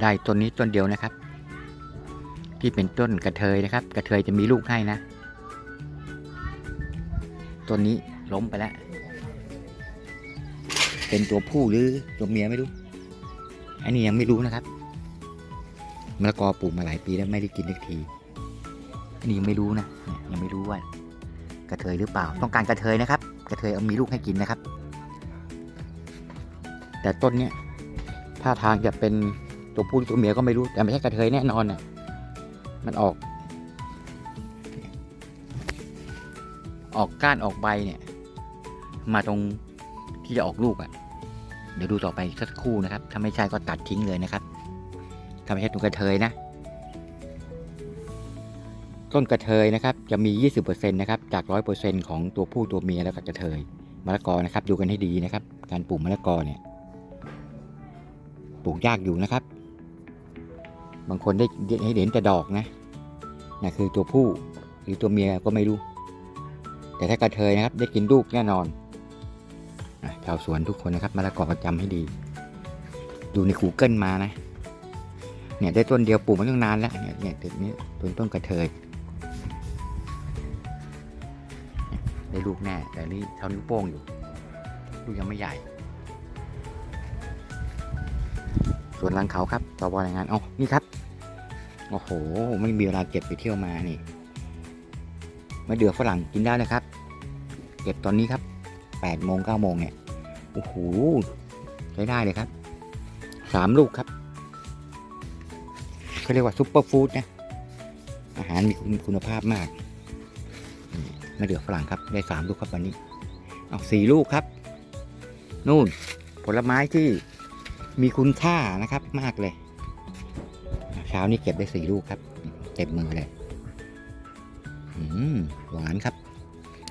ได้ต้นนี้ต้นเดียวนะครับ ที่เป็นต้นกระเทยนะครับ กระเทยจะมีลูกให้นะต้นนี้ล้มไปแล้วเป็นตัวผู้หรือตัวเมียไม่รู้ อันนี้ยังไม่รู้นะครับมะละกอปลูกมาหลายปีแล้วไม่ได้กินสักทีอันนี้ยังไม่รู้นะยังไม่รู้ว่ากระเทยหรือเปล่า ต้องการกระเทยนะครับ กระเทยเอามีลูกให้กินนะครับ แต่ต้นเนี้ยท่าทางจะเป็น ตัวผู้ตัวเมียก็ไม่รู้แต่ไม่ใช่กระเทยแน่นอนน่ะ มันออก ออกก้านออกใบเนี่ย มาตรงที่จะออกลูกอะ่ะ เดี๋ยวดูต่อไปสักครู่นะครับ ถ้าไม่ใช่ก็ตัดทิ้งเลยนะครับถ้าไม่ใช่ตัวกระเทยนะต้นกระเทยนะครับจะมี 20%นะครับจาก 100%ของตัวผู้ตัวเมียแล้วก็กระเทยมะละกอนะครับดูกันให้ดีนะครับ การปลูกมะละกอเนี่ยปลูกยากอยู่นะครับ บางคนได้ให้เห็นแต่ดอกนะนะคือตัวผู้หรือตัวเมียก็ไม่รู้ แต่ถ้ากระเทยนะครับได้กินลูกแน่นอนชาวสวนทุกคนนะครับมะละกอจำให้ดี ดูใน Google มานะเนี่ยได้ต้นเดียวปลูกมาตั้งนานแล้วเนี่ยเนี่ยต้นนี้ต้นต้นกระเทยได้ลูกแน่แต่นี่เท่านิ้วโป้งอยู่ ลูกยังไม่ใหญ่ ส่วนหลังเขาครับตบรายงานอ๋อนี่ครับ โอ้โห ไม่มีเวลาเก็บไปเที่ยวมานี่มะเดื่อฝรั่งกินได้นะครับ เก็บตอนนี้ครับ8โมง9โมงเนี่ย โอ้โห ใช้ได้เลยครับ สามลูกครับเขาเรียกว่าซุปเปอร์ฟู้ดนะ อาหารมีคุณภาพมากมะเดื่อฝรั่งครับ ได้สามลูกครับวันนี้ เอาสี่ลูกครับ นู่น ผลไม้ที่มีคุณค่านะครับมากเลย เช้านี้เก็บได้สี่ลูกครับ เต็มมือเลยหวานครับ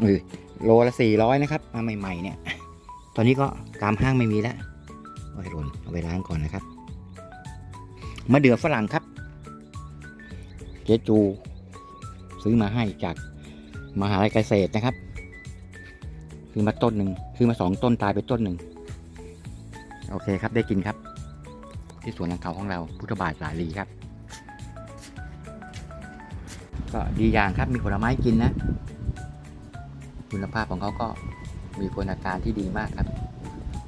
เออโลละสี่ร้อยนะครับมาใหม่ ๆ เนี่ย ตอนนี้ก็ตามห้างไม่มีแล้วโอ้ยหล่นเอาไปล้างก่อนนะครับมะเดื่อฝรั่งครับ เจ๊จู ซื้อมาให้จากมหาลัยเกษตรนะครับ คือมาต้นหนึ่งคือมาสองต้นตายไปต้นหนึ่งโอเคครับได้กินครับ ที่สวนหลังเขาของเราพุทธบาทสาลีครับ ก็ดีอย่างครับมีผลไม้กินนะ คุณภาพของเขาก็มีคุณภาพที่ดีมากครับ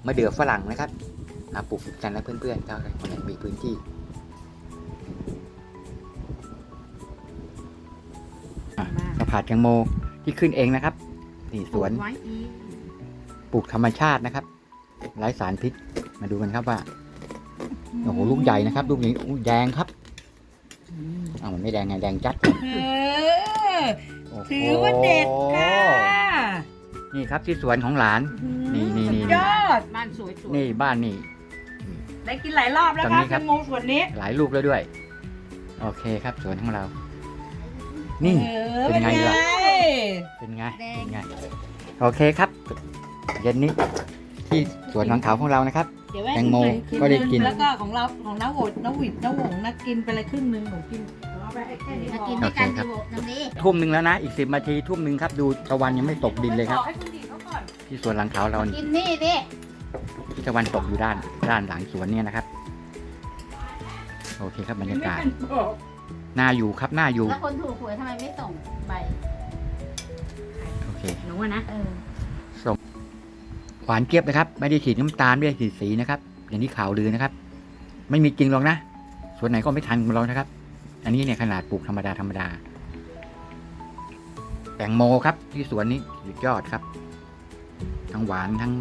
มะเดื่อฝรั่งนะครับมาปลูกกันนะเพื่อนๆถ้าคนไหนมีพื้นที่อะกระผาดแตงโมที่ขึ้นเองนะครับนี่สวนไว้อีกปลูกธรรมชาตินะครับไร้สารพิษมาดูกันครับว่าโอ้โหลูกใหญ่นะครับลูกนี้อุ๊ยแดงครับ อ้าวมันไม่แดงไงแดงจัดเออโอ้โหถือว่าเด็ดค่ะนี่ครับที่สวนของหลาน นี่นี่นี่ สุดยอด บ้านสวยนี่บ้านนี่ๆได้กินหลายรอบแล้วตรงครันี้บครัแตบงโมสวนนี้หลายลูกแล้วด้วย โอเคครับสวนของเรา นี่ เออเป็นไงล่ะ เป็นเป็นไงแดงเป็นไงโอเคครับ เย็นนี้ ที่สวนหลังเขาของเรานะครับ เดี๋ยวแม่แตงโมครึ่ก็ได้กิน แล้วก็ของเราของน้าโหดน้าหวิดน้าหวงนักกินไปเลยครึ่งหนึงหนูกินเอาไปให้แค่นี้พอ กินด้วยกันดีโบน้ำนี้ทุ่มหนึ่งแล้วนะ อีกสิบนาทีทุ่มหนึ่งครับ ดูตะวันยังไม่ตกดินเลยครับ ให้คุณดีเขาก่อน ที่สวนหลังเขาเรานี่กินนี่ดิ ที่ตะวันตกอยู่ด้านด้านหลังสวนเนี่ยนะครับ โอเคครับบรรยากาศน่าอยู่ครับน่าอยู่ แล้วคนถูกหวยทำไมไม่ส่งใบ โอเค หนูอะนะ เออ หวานเจี๊ยบนะครับ ไม่ได้ฉีดน้ำตาลไม่ได้ฉีดสีนะครับ อย่างที่ข่าวลือนะครับ ไม่มีจริงหรอกนะส่วนไหนก็ไม่ทันของเรานะครับ อันนี้เนี่ยขนาดปลูกธรรมดาธรรมดาแตงโมครับ ที่สวนนี้สุดยอดครับ ทั้งหวานทั้ง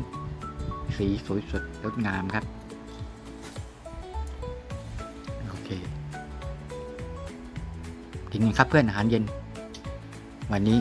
สีสวยสดงดงามครับโอเคกินกันครับเพื่อนอาหารเย็น วันนี้